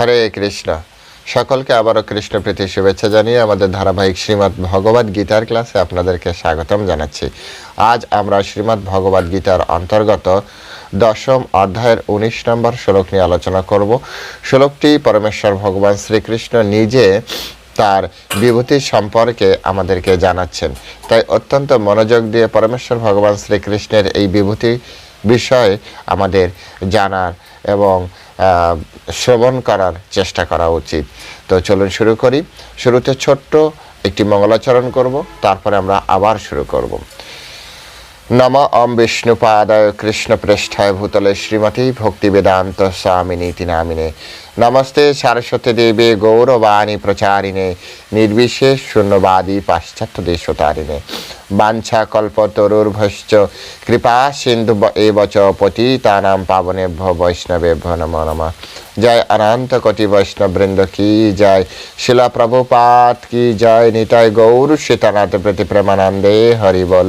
হরে কৃষ্ণ। সকলকে আবারও কৃষ্ণ প্রীতি, শুভেচ্ছা জানিয়ে আমাদের ধারাবাহিক শ্রীমদ্ ভগবদ গীতার ক্লাসে আপনাদেরকে স্বাগতম জানাচ্ছি। আজ আমরা শ্রীমৎ ভগবদ গীতার অন্তর্গত দশম অধ্যায়ের উনিশ নম্বর শ্লোক নিয়ে আলোচনা করব। শ্লোকটি পরমেশ্বর ভগবান শ্রীকৃষ্ণ নিজে তার বিভূতি সম্পর্কে আমাদেরকে জানাচ্ছেন। তাই অত্যন্ত মনোযোগ দিয়ে পরমেশ্বর ভগবান শ্রীকৃষ্ণের এই বিভূতি বিষয়ে আমাদের জানার এবং শ্রবণ করার চেষ্টা করা উচিত। তো চলুন শুরু করি। শুরুতে ছোট্ট একটি মঙ্গলাচরণ করব, তারপরে আমরা আবার শুরু করব। নম ওম বিষ্ণুপাদায় কৃষ্ণপৃষ্ঠায় ভূতলে শ্রীমতী ভক্তি বেদান্ত স্বামিনীতি নামিনে। নমস্তে সারস্বতী দেবী, গৌরবাণী প্রচারিণে, নির্বিশেষ শূন্যবাদী পাশ্চাত্য দেশতারিণে। বাঞ্ছা কল্পতরুর্ভশ্চ কৃপা সিন্ধু এব চ পতিতানাম পাবনেভ্য বৈষ্ণবেভ্য নমো নমঃ। জয় অনন্ত কোটি বৈষ্ণব বৃন্দ কি জয়। শিলা প্রভুপাত কি জয়, নিতাই গৌর সীতানাথ প্রতি প্রেমানন্দে হরি বল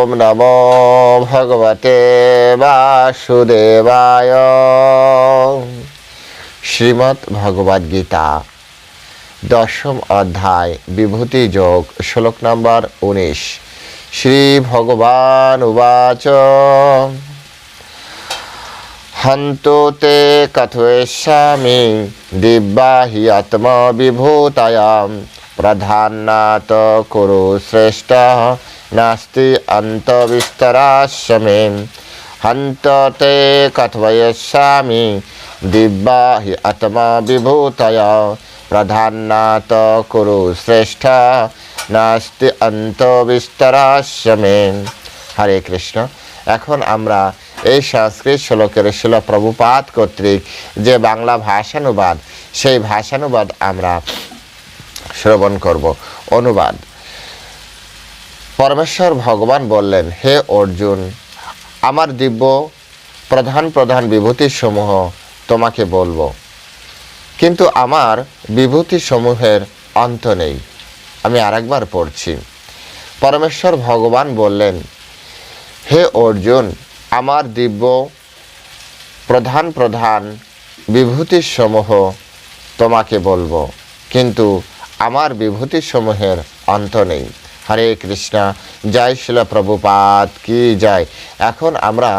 ॐ नमो भगवते वासुदेवाय শ্রীমদ্ ভগবদ গীতা দশম অধ্যায় বিভূতি যোগ শ্লোক নম্বর উনিশ শ্রী ভগবান উবাচ হন্তু তে কথয়েষ্যামি দিব্যা হি আত্মবিভূতায়াম প্রধানাত কুরু শ্রেষ্ঠ নাস্তি অন্তবিস্তরাশ্রমে হন্ত তে কথয়স্যামি দিব্যা হি আত্মবিভূতয়া প্রধানাত কুরু শ্রেষ্ঠ নাস্তি অন্ত বিস্তরাশ্রমে হরে কৃষ্ণ এখন আমরা এই সংস্কৃত শ্লোকের শিল প্রভুপাত কর্তৃক যে বাংলা ভাষানুবাদ, সেই ভাষানুবাদ আমরা শ্রবণ করব। অনুবাদ। পরমেশ্বর ভগবান বললেন, হে অর্জুন, আমার দিব্য প্রধান প্রধান বিভূতির সমূহ তোমাকে বলব। কিন্তু আমার বিভূতি সমূহের অন্ত নেই। আমি আরেকবার পড়ছি। পরমেশ্বর ভগবান বললেন, হে অর্জুন, আমার দিব্য প্রধান প্রধান বিভূতির সমূহ তোমাকে বলব। কিন্তু আমার বিভূতির সমূহের অন্ত নেই। হরে কৃষ্ণ। জয় শিল প্রভুপাত কি জয়। এখন আমরা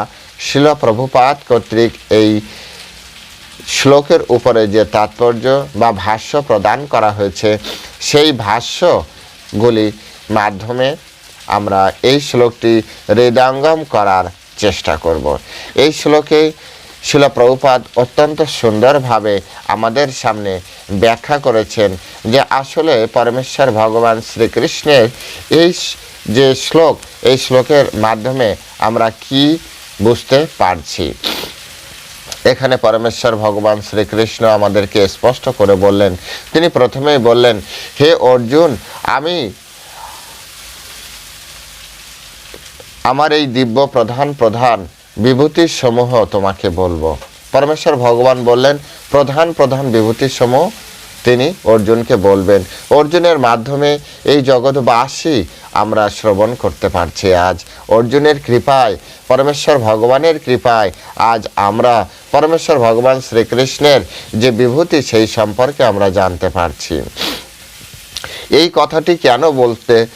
শিল প্রভুপাত কর্তৃক এই শ্লোকের উপরে যে তাৎপর্য বা ভাষ্য প্রদান করা হয়েছে, সেই ভাষ্যগুলি মাধ্যমে আমরা এই শ্লোকটি হৃদয়ঙ্গম করার চেষ্টা করব। এই শ্লোকে শিল প্রভুপাদ অত্যন্ত সুন্দরভাবে আমাদের সামনে ব্যাখ্যা করেছেন যে আসলে পরমেশ্বর ভগবান শ্রীকৃষ্ণের এই যে শ্লোক, এই শ্লোকের মাধ্যমে আমরা কি বুঝতে পারছি? এখানে পরমেশ্বর ভগবান শ্রীকৃষ্ণ আমাদেরকে স্পষ্ট করে বললেন, তিনি প্রথমেই বললেন, হে অর্জুন, আমি আমার এই দিব্য প্রধান প্রধান বিভূতির সমূহ তোমাকে বলব। পরমেশ্বর ভগবান বললেন, প্রধান প্রধান বিভূতি সমূহ তিনি অর্জুনকে বলবেন। অর্জুনের মাধ্যমে এই জগৎবাসী আমরা শ্রবণ করতে পারছি। আজ অর্জুনের কৃপায়, পরমেশ্বর ভগবানের কৃপায়, আজ আমরা পরমেশ্বর ভগবান শ্রীকৃষ্ণের যে বিভূতি, সেই সম্পর্কে আমরা জানতে পারছি। এই কথাটি কেন বলতে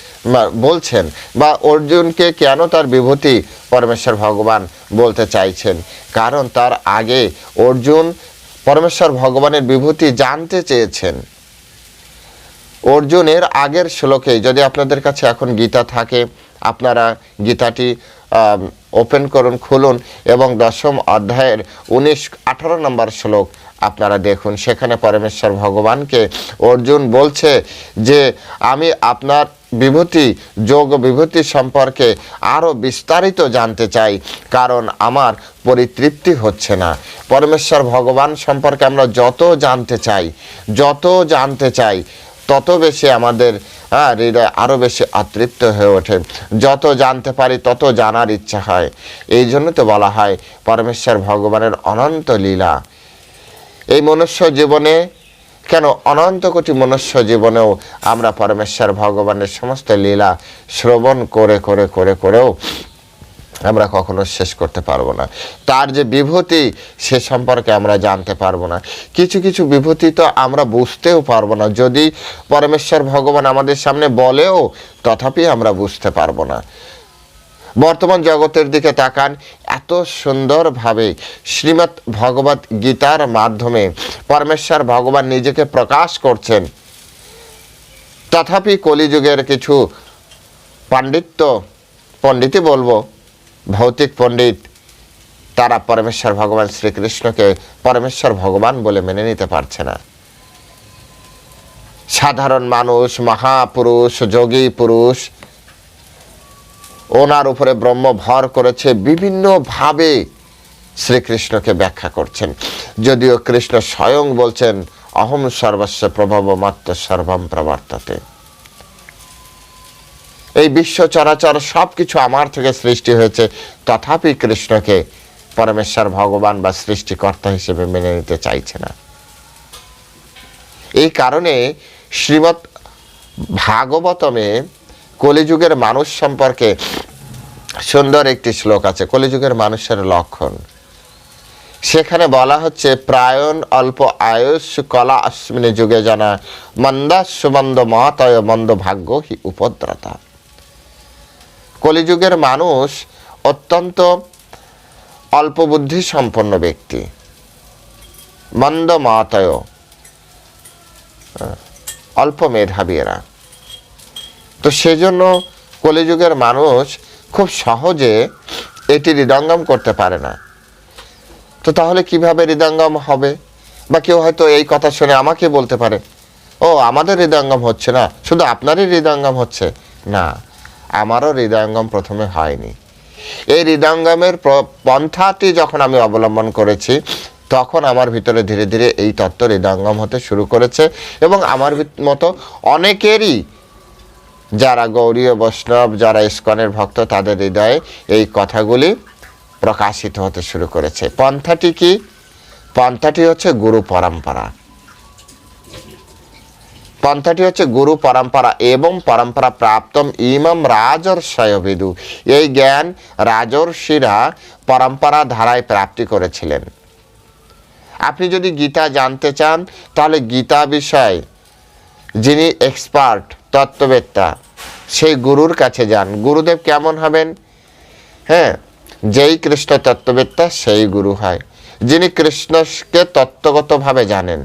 বলছেন বা অর্জুনকে কেন তার বিভূতি পরমেশ্বর ভগবান বলতে চাইছেন? কারণ তার আগে অর্জুন পরমেশ্বর ভগবানের বিভূতি জানতে চেয়েছেন। অর্জুনের আগের শ্লোকে, যদি আপনাদের কাছে এখন গীতা থাকে, আপনারা গীতাটি ওপেন করুন, খুলুন এবং দশম অধ্যায়ের উনিশ, আঠারো নম্বর শ্লোক আপনারা দেখুন। সেখানে পরমেশ্বর ভগবানকে অর্জুন বলছে যে, আমি আপনার বিভূতি, যোগ বিভূতি সম্পর্কে আরও বিস্তারিত জানতে চাই, কারণ আমার পরিতৃপ্তি হচ্ছে না। পরমেশ্বর ভগবান সম্পর্কে আমরা যত জানতে চাই, যত জানতে চাই, তত বেশি আমাদের হৃদয় আরও বেশি আতৃপ্ত হয়ে ওঠে। যত জানতে পারি, তত জানার ইচ্ছা হয়। এই জন্য তো বলা হয়, পরমেশ্বর ভগবানের অনন্ত লীলা। এই মনুষ্য জীবনে কেন অনন্ত কোটি মনুষ্য জীবনেও আমরা পরমেশ্বর ভগবানের সমস্ত লীলা শ্রবণ করে করে করে, করেও আমরা কখনো শেষ করতে পারব না। তার যে বিভূতি, সে সম্পর্কে আমরা জানতে পারব না। কিছু কিছু বিভূতি তো আমরা বুঝতেও পারব না। যদি পরমেশ্বর ভগবান আমাদের সামনে বলেও, তথাপি আমরা বুঝতে পারব না। বর্তমান জগতের দিকে তাকান এত সুন্দরভাবে শ্রীমৎ ভগবত গীতার মাধ্যমে পরমেশ্বর ভগবান নিজেকে প্রকাশ করছেন। তথাপি কলিযুগের কিছু পাণ্ডিত্য, পণ্ডিতই বলব, ভৌতিক পণ্ডিত, তারা পরমেশ্বর ভগবান শ্রীকৃষ্ণকে পরমেশ্বর ভগবান বলে মেনে নিতে পারছে না। সাধারণ মানুষ, মহাপুরুষ, যোগী পুরুষ ওনার উপরে ব্রহ্ম ভর করেছে, বিভিন্নভাবে শ্রীকৃষ্ণকে ব্যাখ্যা করছেন। যদিও কৃষ্ণ স্বয়ং বলছেন, অহম সর্বস্ব প্রভাব মাত্র সর্বম প্রবর্ততে। এই বিশ্ব চরাচর সব কিছু আমার থেকে সৃষ্টি হয়েছে, তথাপি কৃষ্ণকে পরমেশ্বর ভগবান বা সৃষ্টিকর্তা হিসেবে মেনে নিতে চাইছে না। এই কারণে শ্রীমৎ ভাগবতমে কলিযুগের মানুষ সম্পর্কে সুন্দর একটি শ্লোক আছে, কলিযুগের মানুষের লক্ষণ। সেখানে বলা হচ্ছে, প্রায়ণ অল্প আয়ুষ কলা অশ্বিনী যুগে জানা মন্দা সুমন্দ মহাতয় মন্দ ভাগ্য হি উপদ্রতা। কলিযুগের মানুষ অত্যন্ত অল্প বুদ্ধি সম্পন্ন ব্যক্তি। মন্দ মহাতয় অল্প মেধাবী এরা তো সেজন্য কলিযুগের মানুষ খুব সহজে এটি হৃদঙ্গম করতে পারে না। তো তাহলে কীভাবে হৃদঙ্গম হবে? বা কেউ হয়তো এই কথা শুনে আমাকে বলতে পারে, ও, আমাদের হৃদয়ঙ্গম হচ্ছে না, শুধু আপনারই হৃদয়ঙ্গম হচ্ছে? না, আমারও হৃদয়ঙ্গম প্রথমে হয়নি। এই হৃদয়ঙ্গমের পন্থাটি যখন আমি অবলম্বন করেছি, তখন আমার ভিতরে ধীরে ধীরে এই তত্ত্ব হৃদয়ঙ্গম হতে শুরু করেছে এবং আমার মতো অনেকেরই যারা গৌরীয় বৈষ্ণব, যারা ইস্কনের ভক্ত, তাদের হৃদয়ে এই কথাগুলি প্রকাশিত হতে শুরু করেছে। পন্থাটি কি? পন্থাটি হচ্ছে গুরু পরম্পরা। পন্থাটি হচ্ছে গুরু পরম্পরা এবং পরম্পরা প্রাপ্তম ইমম রাজর্ষয় বিদু এই জ্ঞান রাজর্ষিরা পরম্পরা ধারায় প্রাপ্তি করেছিলেন। আপনি যদি গীতা জানতে চান, তাহলে গীতা বিষয় যিনি এক্সপার্ট তত্ত্ববেত্তা। সেই গুরুর কাছে যান। গুরুদেব কেমন হবেন? হ্যাঁ যেই কৃষ্ণ তত্ত্ববেত্তা, সেই গুরু হয়। যিনি কৃষ্ণকে তত্ত্বগতভাবে জানেন।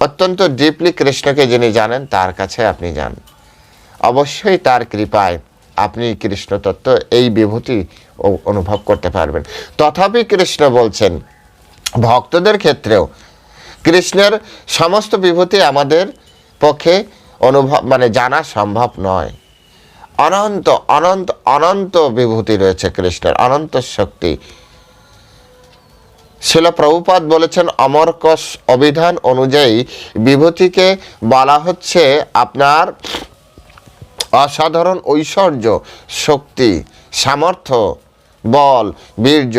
অত্যন্ত ডিপলি কৃষ্ণকে যিনি জানেন, তার কাছে আপনি যান। অবশ্যই তার কৃপায় আপনি কৃষ্ণ তত্ত্ব, এই বিভূতি অনুভব করতে পারবেন। তথাপি কৃষ্ণ বলছেন, ভক্তদের ক্ষেত্রেও কৃষ্ণের সমস্ত বিভূতি আমাদের পক্ষে অনুভব মানে জানা সম্ভব নয়। অনন্ত অনন্ত অনন্ত বিভূতি রয়েছে কৃষ্ণের, অনন্ত শক্তি। শিল প্রভুপাদ বলেছেন অমরকস অভিধান অনুযায়ী বিভূতিকে বলা হচ্ছে আপনার অসাধারণ ঐশ্বর্য, শক্তি, সামর্থ্য, বল, বীর্য।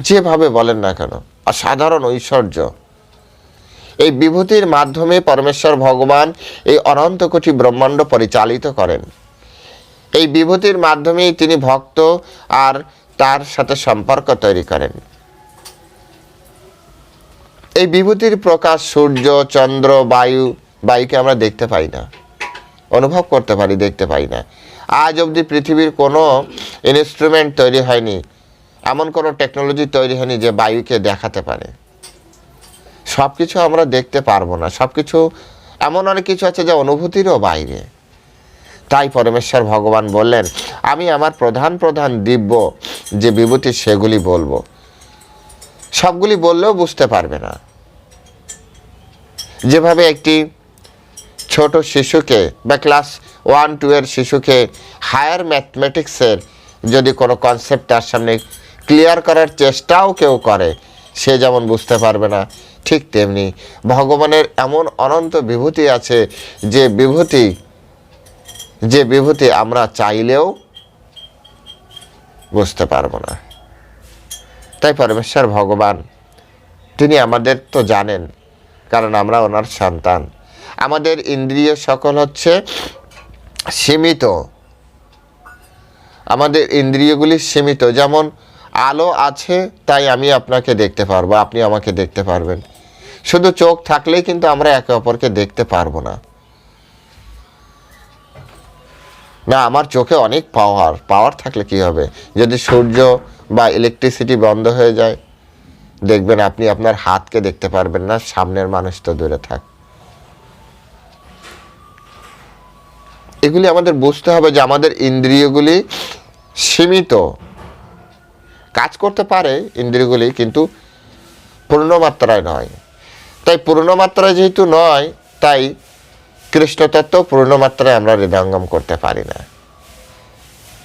যেভাবে বলেন না কেন, অসাধারণ ঐশ্বর্য। এই বিভূতির মাধ্যমে পরমেশ্বর ভগবান এই অনন্ত কোটি ব্রহ্মাণ্ড পরিচালিত করেন। এই বিভূতির মাধ্যমেই তিনি ভক্ত আর তার সাথে সম্পর্ক তৈরি করেন। এই বিভূতির প্রকাশ সূর্য, চন্দ্র, বায়ু, বায়ুকে আমরা দেখতে পাই না, অনুভব করতে পারি, দেখতে পাই না। আজ অবধি পৃথিবীর কোনো ইনস্ট্রুমেন্ট তৈরি হয়নি, এমন কোনো টেকনোলজি তৈরি হয়নি যে বায়ুকে দেখাতে পারে। সব কিছু আমরা দেখতে পারব না। সব কিছু এমন অনেক কিছু আছে যা অনুভূতিরও বাইরে। তাই পরমেশ্বর ভগবান বললেন, আমি আমার প্রধান প্রধান দিব্য যে বিভূতি সেগুলি বলব। সবগুলি বললেও বুঝতে পারবে না। যেভাবে একটি ছোট শিশুকে বা ক্লাস ওয়ান, টু এর শিশুকে হায়ার ম্যাথমেটিক্সের যদি কোনো কনসেপ্ট তার সামনে ক্লিয়ার করার চেষ্টাও কেউ করে, সে যেমন বুঝতে পারবে না ঠিক তেমনি ভগবানের এমন অনন্ত বিভূতি আছে যে বিভূতি যে বিভূতি আমরা চাইলেও বুঝতে পারব না। তাই পরমেশ্বর ভগবান, তিনি আমাদের তো জানেন, কারণ আমরা ওনার সন্তান। আমাদের ইন্দ্রিয় সকল হচ্ছে সীমিত। আমাদের ইন্দ্রিয়গুলি সীমিত, যেমন আলো আছে, তাই আমি আপনাকে দেখতে পারব, আপনি আমাকে দেখতে পারবেন। শুধু চোখ থাকলেই কিন্তু আমরা একে অপরকে দেখতে পারব না। না, আমার চোখে অনেক পাওয়ার পাওয়ার থাকলে কি হবে? যদি সূর্য বা ইলেকট্রিসিটি বন্ধ হয়ে যায়, দেখবেন আপনি আপনার হাতকে দেখতে পারবেন না, সামনের মানুষ তো দূরে থাক। এগুলি আমাদের বুঝতে হবে যে আমাদের ইন্দ্রিয়গুলি সীমিত। কাজ করতে পারে ইন্দ্রিয়গুলি, কিন্তু পূর্ণমাত্রায় নয়। তাই পূর্ণমাত্রায় যেহেতু নয়, তাই কৃষ্ণতত্ত্ব পূর্ণমাত্রায় আমরা হৃদয়ঙ্গম করতে পারি না।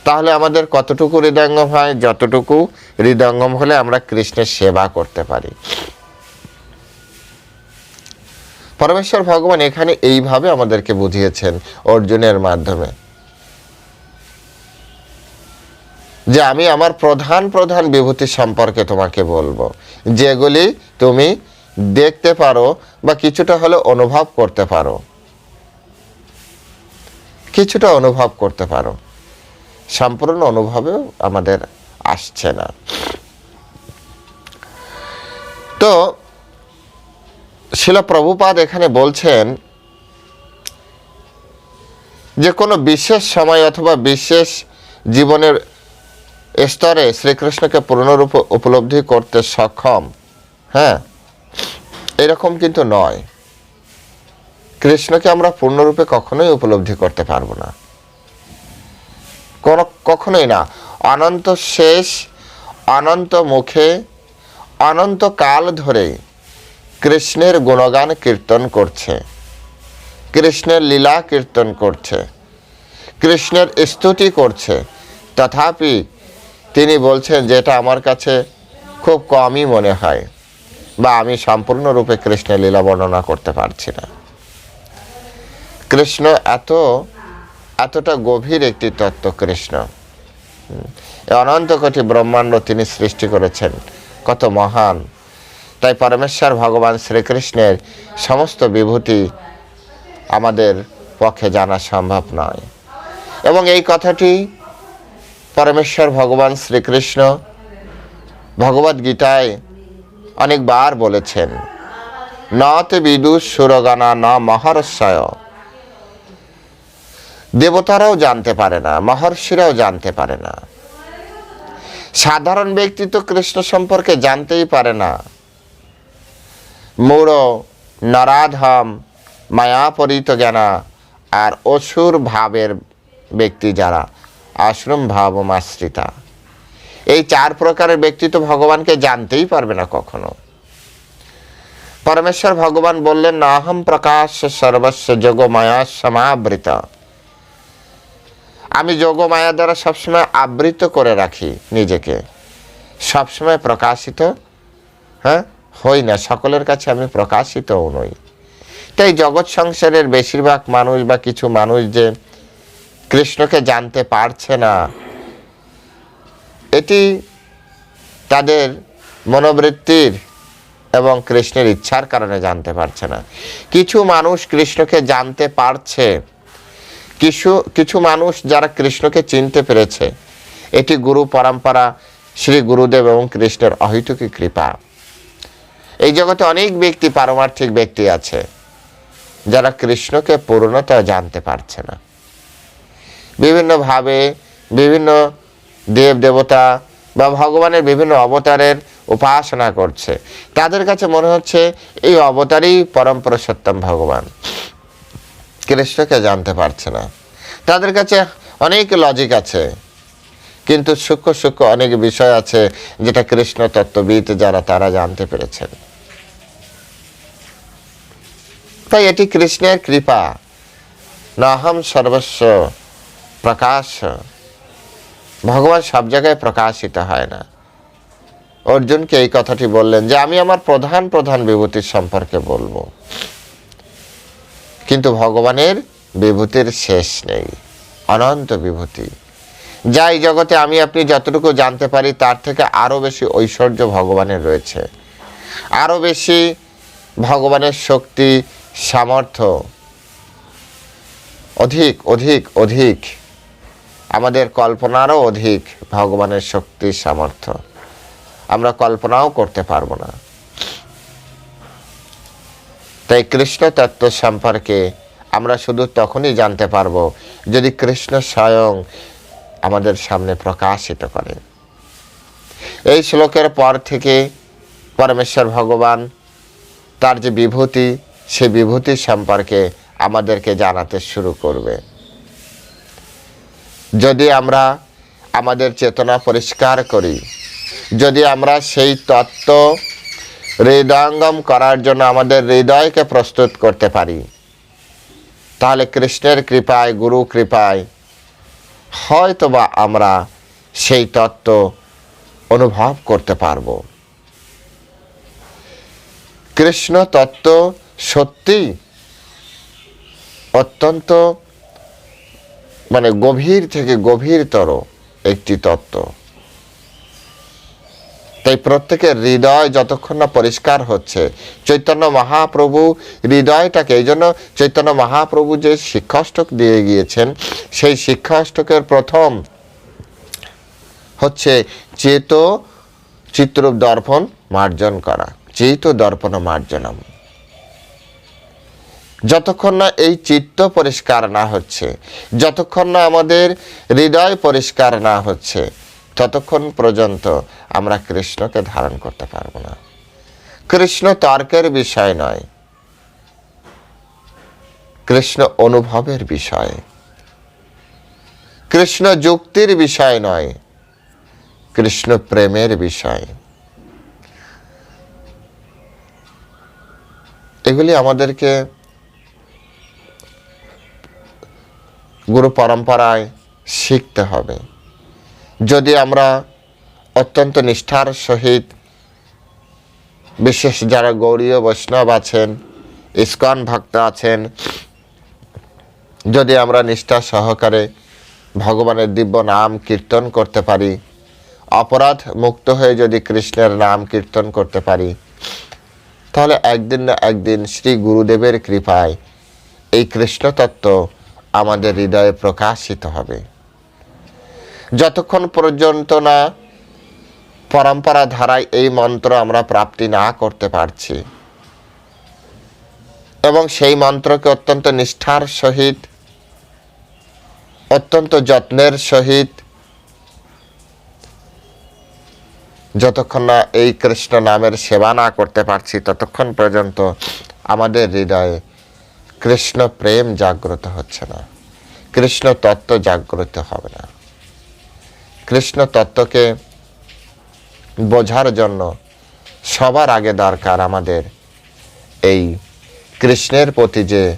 তাহলে আমাদের কতটুকু হৃদয়ঙ্গম হয়? যতটুকু হৃদয়ঙ্গম হলে আমরা কৃষ্ণের সেবা করতে পারি। পরমেশ্বর ভগবান এখানে এইভাবে আমাদেরকে বুঝিয়েছেন অর্জুনের মাধ্যমে। যে আমি আমার প্রধান প্রধান বিভূতি সম্পর্কে তোমাকে বলব। যেগুলি তুমি দেখতে পারো বা কিছুটা হলে অনুভব করতে পারো। কিছুটা অনুভব করতে পারো। সম্পূর্ণ অনুভবেও আমাদের আসছে না। তো, শিল প্রভুপাদ এখানে বলছেন যে কোনো বিশেষ সময় অথবা বিশেষ জীবনের স্তরে শ্রীকৃষ্ণকে পূর্ণরূপে উপলব্ধি করতে সক্ষম। হ্যাঁ এরকম কিন্তু নয়। কৃষ্ণকে আমরা পূর্ণরূপে কখনোই উপলব্ধি করতে পারব না। কোনো, কখনোই না। অনন্ত শেষ, অনন্ত মুখে, অনন্ত কাল ধরে কৃষ্ণের গুণগান কীর্তন করছে। কৃষ্ণের লীলা কীর্তন করছে। কৃষ্ণের স্তুতি করছে। তথাপি তিনি বলছেন যেটা আমার কাছে খুব কমই মনে হয় বা আমি সম্পূর্ণরূপে কৃষ্ণের লীলা বর্ণনা করতে পারছি না। কৃষ্ণ এত, এতটা গভীর একটি তত্ত্ব কৃষ্ণ। অনন্ত কোটি ব্রহ্মাণ্ড তিনি সৃষ্টি করেছেন, কত মহান। তাই পরমেশ্বর ভগবান শ্রীকৃষ্ণের সমস্ত বিভূতি আমাদের পক্ষে জানা সম্ভব নয়। এবং এই কথাটি পরমেশ্বর ভগবান শ্রীকৃষ্ণ ভগবদ গীতায় অনেকবার বলেছেন নতে বিদুষ সুরগানা ন মহর্ষয়। দেবতারাও জানতে পারে না, মহর্ষিরাও জানতে পারে না। সাধারণ ব্যক্তি তো কৃষ্ণ সম্পর্কে জানতেই পারে না। মূঢ়, নরাধম, মায়াপরিত জ্ঞানা আর অসুর ভাবের ব্যক্তি যারা আশ্রম ভাবমাশ্রিতা। এই চার প্রকারের ব্যক্তি তো ভগবানকে জানতেই পারবে না কখনো। পরমেশ্বর ভগবান বললেন, নাহম প্রকাশ সর্বস্ব যোগ মায়া সমাবৃত। আমি যোগ মায়া দ্বারা সবসময় আবৃত করে রাখি নিজেকে। সবসময় প্রকাশিত হ্যাঁ? হই না, সকলের কাছে আমি প্রকাশিতও নই। তাই জগৎ সংসারের বেশিরভাগ মানুষ বা কিছু মানুষ যে কৃষ্ণকে জানতে পারছে না। এটি তাদের মনোবৃত্তির এবং কৃষ্ণের ইচ্ছার কারণে জানতে পারছে না। কিছু মানুষ কৃষ্ণকে জানতে পারছে। কিছু কিছু মানুষ যারা কৃষ্ণকে চিনতে পেরেছে, এটি গুরু পরম্পরা, শ্রী গুরুদেব এবং কৃষ্ণের অহৈতুকী কৃপা। এই জগতে অনেক ব্যক্তি, পারমার্থিক ব্যক্তি আছে, যারা কৃষ্ণকে পূর্ণতা জানতে পারছে না। বিভিন্নভাবে বিভিন্ন দেব দেবতা বা ভগবানের বিভিন্ন অবতারের উপাসনা করছে। তাদের কাছে মনে হচ্ছে এই অবতারই পরম পুরুষোত্তম ভগবান। কৃষ্ণকে জানতে পারছে না। তাদের কাছে অনেক লজিক আছে। কিন্তু সূক্ষ্ম সূক্ষ্ম অনেক বিষয় আছে যেটা কৃষ্ণ তত্ত্ববিদ যারা, তারা জানতে পেরেছেন। তাই এটি কৃষ্ণের কৃপা। নাহম সর্বস্ব প্রকাশ ভগবান সব জায়গায় প্রকাশিত হয় না। অর্জুনকে এই কথাটি বললেন যে, আমি আমার প্রধান প্রধান বিভূতির সম্পর্কে বলব। কিন্তু ভগবানের বিভূতির শেষ নেই, অনন্ত বিভূতি। যা এই জগতে আমি আপনি যতটুকু জানতে পারি, তার থেকে আরও বেশি ঐশ্বর্য ভগবানের রয়েছে। আরও বেশি ভগবানের শক্তি, সামর্থ্য, অধিক অধিক অধিক আমাদের কল্পনারও অধিক ভগবানের শক্তি, সামর্থ্য। আমরা কল্পনাও করতে পারব না। তাই কৃষ্ণ তত্ত্ব সম্পর্কে আমরা শুধু তখনই জানতে পারব যদি কৃষ্ণ স্বয়ং আমাদের সামনে প্রকাশিত করে এই শ্লোকের পর থেকে পরমেশ্বর ভগবান তার যে বিভূতি, সে বিভূতি সম্পর্কে আমাদেরকে জানাতে শুরু করবে। যদি আমরা আমাদের চেতনা পরিষ্কার করি, যদি আমরা সেই তত্ত্ব হৃদয়ঙ্গম করার জন্য আমাদের হৃদয়কে প্রস্তুত করতে পারি, তাহলে কৃষ্ণের কৃপায়, গুরু কৃপায় হয়তোবা আমরা সেই তত্ত্ব অনুভব করতে পারব। কৃষ্ণ তত্ত্ব সত্যি অত্যন্ত মানে গভীর থেকে গভীরতর একটি তত্ত্ব। তাই প্রত্যেকের হৃদয় যতক্ষণ না পরিষ্কার হচ্ছে, চৈতন্য মহাপ্রভু হৃদয়টাকে, এই জন্য চৈতন্য মহাপ্রভু যে শিক্ষাষ্টক দিয়ে গিয়েছেন, সেই শিক্ষাষ্টকের প্রথম হচ্ছে চেত চিত্রূপ দর্পণ মার্জন করা। চেত দর্পণ মার্জনম। যতক্ষণ না এই চিত্ত পরিষ্কার না হচ্ছে, যতক্ষণ না আমাদের হৃদয় পরিষ্কার না হচ্ছে, ততক্ষণ পর্যন্ত আমরা কৃষ্ণকে ধারণ করতে পারব না। কৃষ্ণ তর্কের বিষয় নয়, কৃষ্ণ অনুভবের বিষয়। কৃষ্ণ যুক্তির বিষয় নয়, কৃষ্ণ প্রেমের বিষয়। এগুলি আমাদেরকে গুরু পরম্পরায় শিখতে হবে। যদি আমরা অত্যন্ত নিষ্ঠার সহিত বিশেষ যারা গৌরীয় বৈষ্ণব আছেন, ইস্কন ভক্ত আছেন, যদি আমরা নিষ্ঠা সহকারে ভগবানের দিব্য নাম কীর্তন করতে পারি, অপরাধ মুক্ত হয়ে যদি কৃষ্ণের নাম কীর্তন করতে পারি, তাহলে একদিন না একদিন শ্রী গুরুদেবের কৃপায় এই কৃষ্ণ তত্ত্ব আমাদের হৃদয়ে প্রকাশিত হবে। যতক্ষণ পর্যন্ত না পরম্পরা ধারায় এই মন্ত্র আমরা প্রাপ্তি না করতে পারছি, এবং সেই মন্ত্রকে অত্যন্ত নিষ্ঠার সহিত, অত্যন্ত যত্নের সহিত, যতক্ষণ না এই কৃষ্ণ নামের সেবা না করতে পারছি, ততক্ষণ পর্যন্ত আমাদের হৃদয়ে কৃষ্ণ প্রেম জাগ্রত হচ্ছে না। কৃষ্ণ তত্ত্ব জাগ্রত হবে না। কৃষ্ণ তত্ত্বকে বোঝার জন্য সবার আগে দরকার আমাদের এই কৃষ্ণের প্রতি যে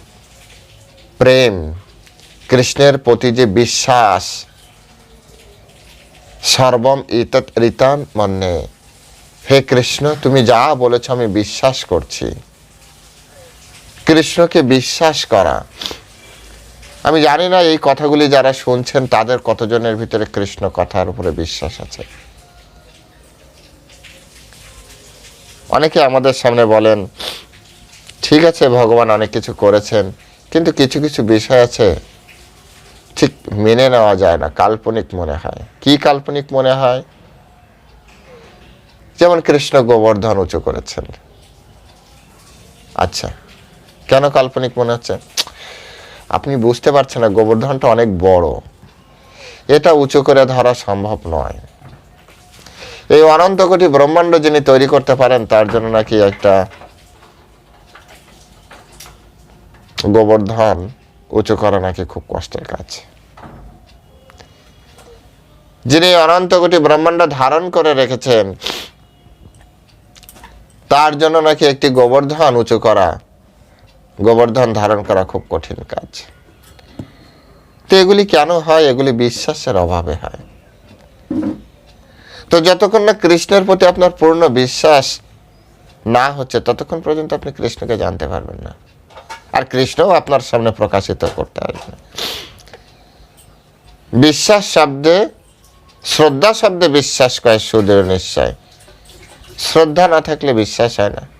প্রেম, কৃষ্ণের প্রতি যে বিশ্বাস, সর্বম ইতৎ ঋতান মন্যে। হে কৃষ্ণ, তুমি যা বলেছ আমি বিশ্বাস করছি। কৃষ্ণকে বিশ্বাস করা। আমি জানি না এই কথাগুলি যারা শুনছেন, তাদের কতজনের ভিতরে কৃষ্ণ কথার উপরে বিশ্বাস আছে। অনেকে আমাদের সামনে বলেন, ঠিক আছে, ভগবান অনেক কিছু করেছেন, কিন্তু কিছু কিছু বিষয় আছে, ঠিক মেনে নেওয়া যায় না, কাল্পনিক মনে হয়। কি কাল্পনিক মনে হয়? যেমন কৃষ্ণ গোবর্ধন উঁচু করেছেন। আচ্ছা। কেন কাল্পনিক মনে হচ্ছে? আপনি বুঝতে পারছেন না, গোবর্ধনটা অনেক বড়। এটা উঁচু করে ধরা সম্ভব নয়। এই অনন্ত কোটি ব্রহ্মাণ্ড যিনি তৈরি করতে পারেন, তার জন্য নাকি একটা গোবর্ধন উঁচু করা নাকি খুব কষ্টের কাজ। যিনি অনন্ত কোটি ব্রহ্মাণ্ড ধারণ করে রেখেছেন, তার জন্য নাকি একটি গোবর্ধন উঁচু করা গোবর্ধন ধারণ করা খুব কঠিন কাজ। তো এগুলি কেন হয়? এগুলি বিশ্বাসের অভাবে হয়। তো যতক্ষণ না কৃষ্ণের প্রতি আপনার পূর্ণ বিশ্বাস না হচ্ছে, ততক্ষণ পর্যন্ত আপনি কৃষ্ণকে জানতে পারবেন না। আর কৃষ্ণও আপনার সামনে প্রকাশিত করতে আসবে। না। বিশ্বাস শব্দে, শ্রদ্ধা শব্দে বিশ্বাস করে সুদৃঢ় নিশ্চয়। শ্রদ্ধা না থাকলে বিশ্বাস হয় না।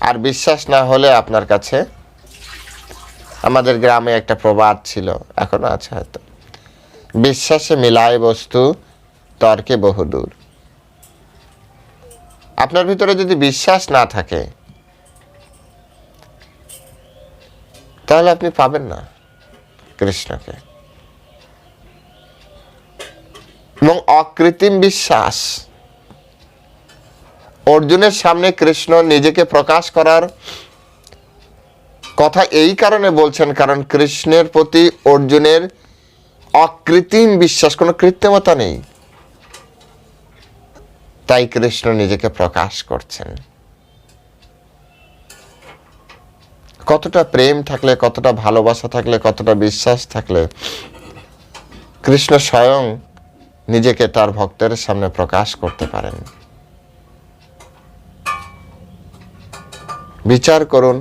আর বিশ্বাস না হলে আপনার কাছে আমাদের গ্রামে একটা প্রবাদ ছিল, এখনও আছে হয়তো। বিশ্বাসে মিলায় বস্তু, তর্কে বহুদূর। আপনার ভিতরে যদি বিশ্বাস না থাকে, তাহলে আপনি পাবেন না কৃষ্ণকে। এবং অকৃত্রিম বিশ্বাস অর্জুনের সামনে কৃষ্ণ নিজেকে প্রকাশ করার কথা এই কারণে বলছেন, কারণ কৃষ্ণের প্রতি অর্জুনের অকৃত্রিম বিশ্বাস, কোনো কৃত্রিমতা নেই। তাই কৃষ্ণ নিজেকে প্রকাশ করছেন। কতটা প্রেম থাকলে, কতটা ভালোবাসা থাকলে, কতটা বিশ্বাস থাকলে কৃষ্ণ স্বয়ং নিজেকে তার ভক্তের সামনে প্রকাশ করতে পারেন। বিচার করুন,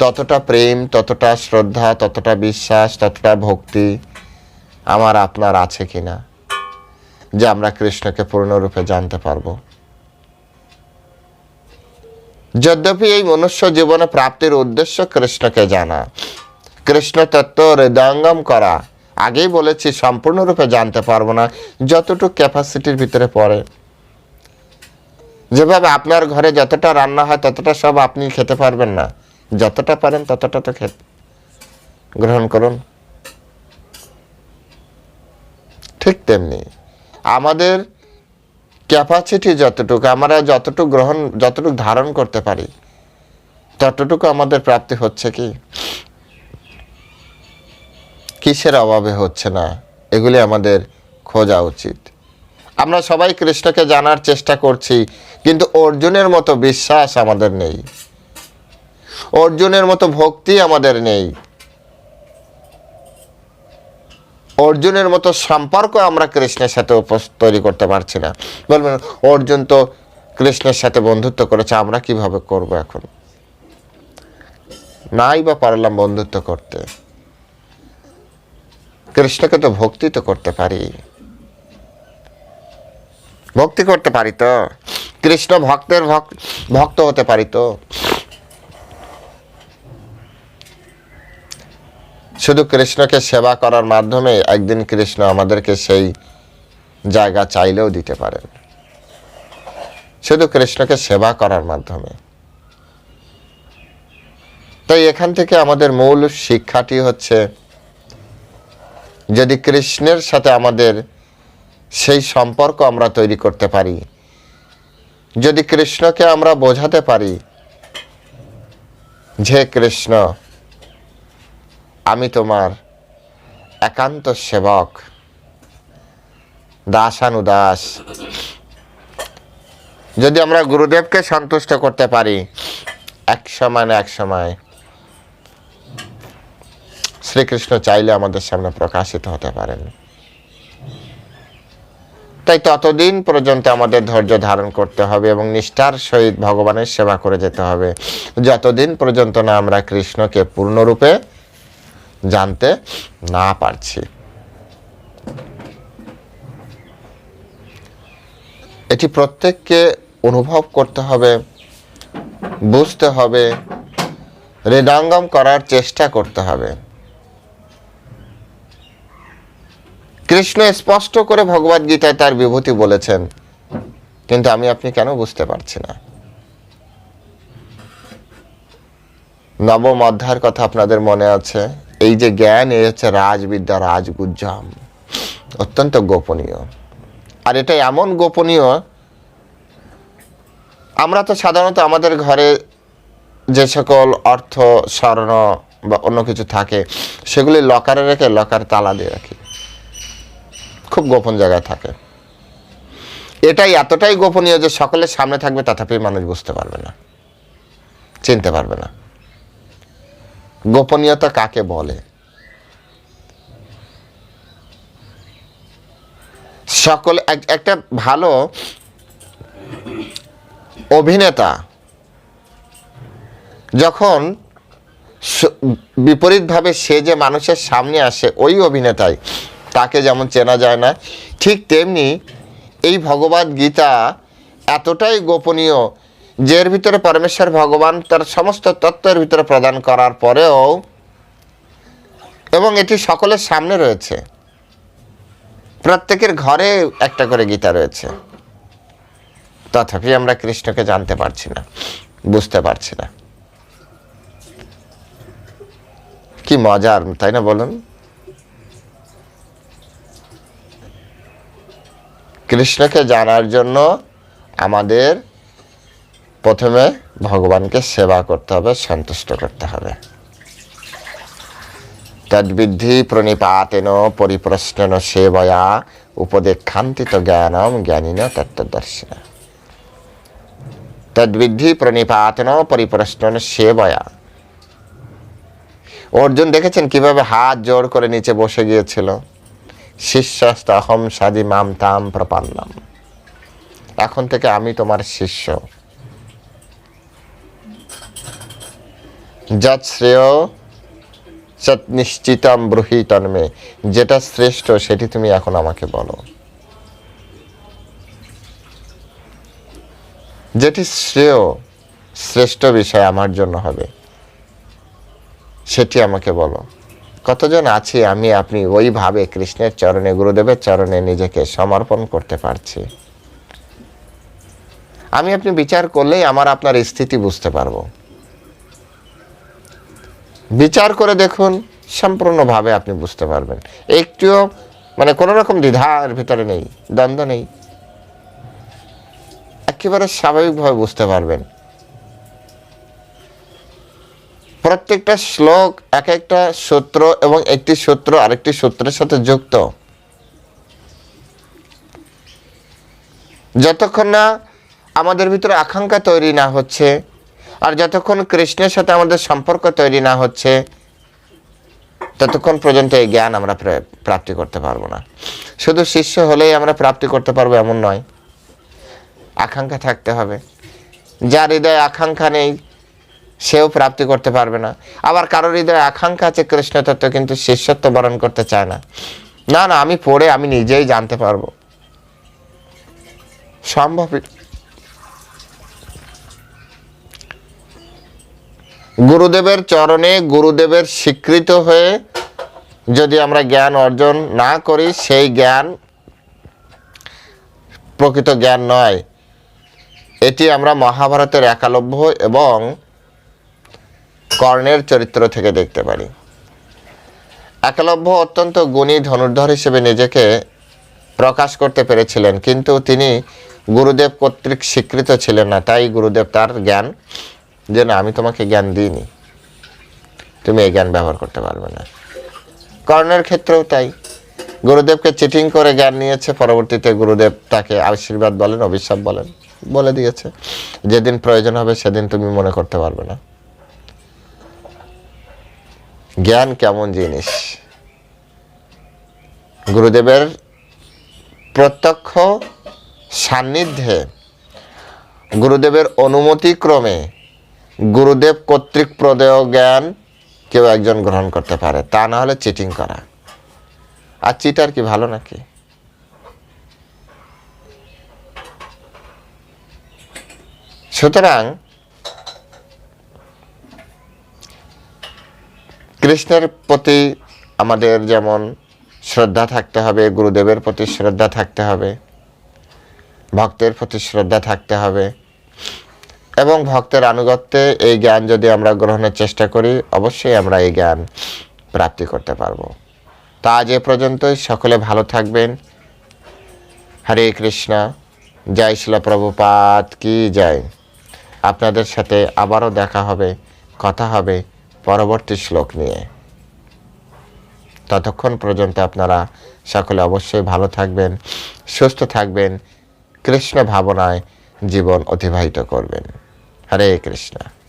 ততটা প্রেম, ততটা শ্রদ্ধা, ততটা বিশ্বাস, ততটা ভক্তি আমার আপনার আছে কি না যে আমরা কৃষ্ণকে পূর্ণরূপে জানতে পারব। যদ্যপি এই মনুষ্য জীবনে প্রাপ্তির উদ্দেশ্য কৃষ্ণকে জানা, কৃষ্ণ তত্ত্ব হৃদয়ঙ্গম করা, আগেই বলেছি, সম্পূর্ণরূপে জানতে পারব না, যতটুকু ক্যাপাসিটির ভিতরে পড়ে। যেভাবে আপনার ঘরে যতটা রান্না হয় ততটা সব আপনি খেতে পারবেন না। যতটা পারেন ততটা তো খেতে। গ্রহণ করুন। ঠিক তেমনি আমাদের ক্যাপাসিটি যতটুকু, আমরা যতটুকু গ্রহণ, যতটুকু ধারণ করতে পারি, ততটুকু আমাদের প্রাপ্তি হচ্ছে কি? কিসের অভাবে হচ্ছে না? এগুলি আমাদের খোঁজা উচিত। আমরা সবাই কৃষ্ণকে জানার চেষ্টা করছি, কিন্তু অর্জুনের মতো বিশ্বাস আমাদের নেই। অর্জুনের মতো ভক্তি আমাদের নেই। অর্জুনের মতো সম্পর্ক আমরা কৃষ্ণের সাথে তৈরি করতে পারছি না। বলবেন, অর্জুন তো কৃষ্ণের সাথে বন্ধুত্ব করেছে, আমরা কীভাবে করব এখন? নাই বা পারলাম বন্ধুত্ব করতে। কৃষ্ণকে তো ভক্তি তো করতে পারি। ভক্তি করতে পারি তো? কৃষ্ণ ভক্তের ভক- ভক্ত হতে পারি তো? শুধু কৃষ্ণকে সেবা করার মাধ্যমে একদিন কৃষ্ণ আমাদেরকে সেই জায়গা চাইলেও দিতে পারেন। শুধু কৃষ্ণকে সেবা করার মাধ্যমে। তাই এখান থেকে আমাদের মূল শিক্ষাটি হচ্ছে, যদি কৃষ্ণের সাথে আমাদের সেই সম্পর্ক আমরা তৈরি করতে পারি। যদি কৃষ্ণকে আমরা বোঝাতে পারি যে কৃষ্ণ, আমি তোমার একান্ত সেবক, দাসানুদাস। যদি আমরা গুরুদেবকে সন্তুষ্ট করতে পারি, এক সময় না এক সময়, শ্রীকৃষ্ণ চাইলে আমাদের সামনে প্রকাশিত হতে পারেন। তাই ততদিন পর্যন্ত আমাদের ধৈর্য ধারণ করতে হবে এবং নিষ্ঠার সহিত ভগবানের সেবা করে যেতে হবে। যতদিন পর্যন্ত না আমরা কৃষ্ণকে পূর্ণরূপে জানতে না পারছি। এটি প্রত্যেককে অনুভব করতে হবে, বুঝতে হবে, হৃদয়ঙ্গম করার চেষ্টা করতে হবে। কৃষ্ণ স্পষ্ট করে ভগবদ গীতায় তার বিভূতি বলেছেন। কিন্তু আমি আপনি কেন বুঝতে পারছি না? নবম অধ্যায়ের কথা আপনাদের মনে আছে? এই যে জ্ঞান, এই হচ্ছে রাজবিদ্যা, রাজগুজ্জাম। অত্যন্ত গোপনীয়। আর এটা এমন গোপনীয়, আমরা তো সাধারণত আমাদের ঘরে যে সকল অর্থ, স্বর্ণ বা অন্য কিছু থাকে, সেগুলি লকারে রেখে লকার তালা দিয়ে রাখি। খুব গোপন জায়গায় থাকে। এটাই এতটাই গোপনীয় যে সকলের সামনে থাকবে তথাপি মানুষ বুঝতে পারবে না, চিনতে পারবে না। গোপনীয়তা কাকে বলে? সকল এক- একটা ভালো অভিনেতা যখন বিপরীতভাবে সে যে মানুষের সামনে আসে, ওই অভিনেতাই তাকে যেমন চেনা যায় না, ঠিক তেমনি এই ভগবদ গীতা এতটাই গোপনীয় যে এর ভিতরে পরমেশ্বর ভগবান তার সমস্ত তত্ত্বের ভিতরে প্রদান করার পরেও এবং এটি সকলের সামনে রয়েছে। প্রত্যেকের ঘরে একটা করে গীতা রয়েছে। তথাপি আমরা কৃষ্ণকে জানতে পারছি না, বুঝতে পারছি না। কি মজার, তাই না বলুন? কৃষ্ণকে জানার জন্য আমাদের প্রথমে ভগবানকে সেবা করতে হবে, সন্তুষ্ট করতে হবে। তদ্বিদ্ধি প্রণিপাতেন পরিপ্রশ্নেন সেবয়া উপদেক্ষান্তিত জ্ঞানম জ্ঞানীন তত্ত্বদর্শিনা। তদ্বিদ্ধি প্রণিপাতেন পরিপ্রশ্নেন সেবয়া। অর্জুন দেখেছেন কীভাবে হাত জোর করে নিচে বসে গিয়েছিল? শিষ্যস্ত অহম সাদি মাম তাম প্রপান্নম। এখন থেকে আমি তোমার শিষ্য। যৎ শ্রেয়, সৎ নিশ্চিতম ব্রুহি তন্মে, যেটা শ্রেষ্ঠ সেটি তুমি এখন আমাকে বলো। যেটি শ্রেয়, শ্রেষ্ঠ বিষয় আমার জন্য হবে, সেটি আমাকে বলো। কতজন আছি আমি, আপনি ওইভাবে কৃষ্ণের চরণে, গুরুদেবের চরণে নিজেকে সমর্পণ করতে পারছি। আমি আপনি বিচার করলেই আমার আপনার স্থিতি বুঝতে পারব। বিচার করে দেখুন, সম্পূর্ণভাবে আপনি বুঝতে পারবেন। একটুও মানে কোনো রকম দ্বিধার ভিতরে নেই, দ্বন্দ্ব নেই। একেবারে স্বাভাবিকভাবে বুঝতে পারবেন। প্রত্যেকটা শ্লোক এক একটা সূত্র এবং একটি সূত্র আরেকটি সূত্রের সাথে যুক্ত। যতক্ষণ না আমাদের ভিতরে আকাঙ্ক্ষা তৈরি না হচ্ছে, আর যতক্ষণ কৃষ্ণের সাথে আমাদের সম্পর্ক তৈরি না হচ্ছে, ততক্ষণ পর্যন্ত এই জ্ঞান আমরা প্রা- প্রাপ্তি করতে পারব না। শুধু শিষ্য হলেই আমরা প্রাপ্তি করতে পারব এমন নয়। আকাঙ্ক্ষা থাকতে হবে। যার হৃদয়ে আকাঙ্ক্ষা নেই সেও প্রাপ্তি করতে পারবে না। আবার কারোর হৃদয়ে আকাঙ্ক্ষা আছে, কৃষ্ণ তত্ত্ব কিন্তু শিষ্যত্ব বরণ করতে চায় না। না না, আমি পড়ে আমি নিজেই জানতে পারব। সম্ভবই গুরুদেবের চরণে গুরুদেবের স্বীকৃত হয়ে যদি আমরা জ্ঞান অর্জন না করি, সেই জ্ঞান প্রকৃত জ্ঞান নয়। এটি আমরা মহাভারতের একালব্য এবং কর্ণের চরিত্র থেকে দেখতে পারি। একলভ্য অত্যন্ত গুণী ধনুর্ধর হিসেবে নিজেকে প্রকাশ করতে পেরেছিলেন, কিন্তু তিনি গুরুদেব কর্তৃক স্বীকৃত ছিলেন না। তাই গুরুদেব তার জ্ঞান, যে না, আমি তোমাকে জ্ঞান দিইনি। তুমি এই জ্ঞান ব্যবহার করতে পারবে না। কর্ণের ক্ষেত্রেও তাই। গুরুদেবকে চিটিং করে জ্ঞান নিয়েছে, পরবর্তীতে গুরুদেব তাকে আশীর্বাদ বলেন, অভিশাপ বলেন, বলে দিয়েছে। যেদিন প্রয়োজন হবে, সেদিন তুমি মনে করতে পারবে না। জ্ঞান কেমন জিনিস? গুরুদেবের প্রত্যক্ষ সান্নিধ্যে, গুরুদেবের অনুমতিক্রমে গুরুদেব কর্তৃক প্রদেয় জ্ঞান কেউ একজন গ্রহণ করতে পারে। তা না হলে চিটিং করা। আর চিটার কি, ভালো নাকি? সুতরাং কৃষ্ণের প্রতি আমাদের যেমন শ্রদ্ধা থাকতে হবে, গুরুদেবের প্রতি শ্রদ্ধা থাকতে হবে, ভক্তের প্রতি শ্রদ্ধা থাকতে হবে, এবং ভক্তের আনুগত্যে এই জ্ঞান যদি আমরা গ্রহণের চেষ্টা করি, অবশ্যই আমরা এই জ্ঞান প্রাপ্তি করতে পারব। তা আজ এ পর্যন্তই, সকলে ভালো থাকবেন। হরে কৃষ্ণ, জয় শিল প্রভুপাত কি জয়। আপনাদের সাথে আবারও দেখা হবে, কথা হবে। পরবর্তী শ্লোক নিয়ে। ততক্ষণ পর্যন্ত আপনারা সকলে অবশ্যই ভালো থাকবেন, সুস্থ থাকবেন, কৃষ্ণ ভাবনায় জীবন অতিবাহিত করবেন। হরে কৃষ্ণ।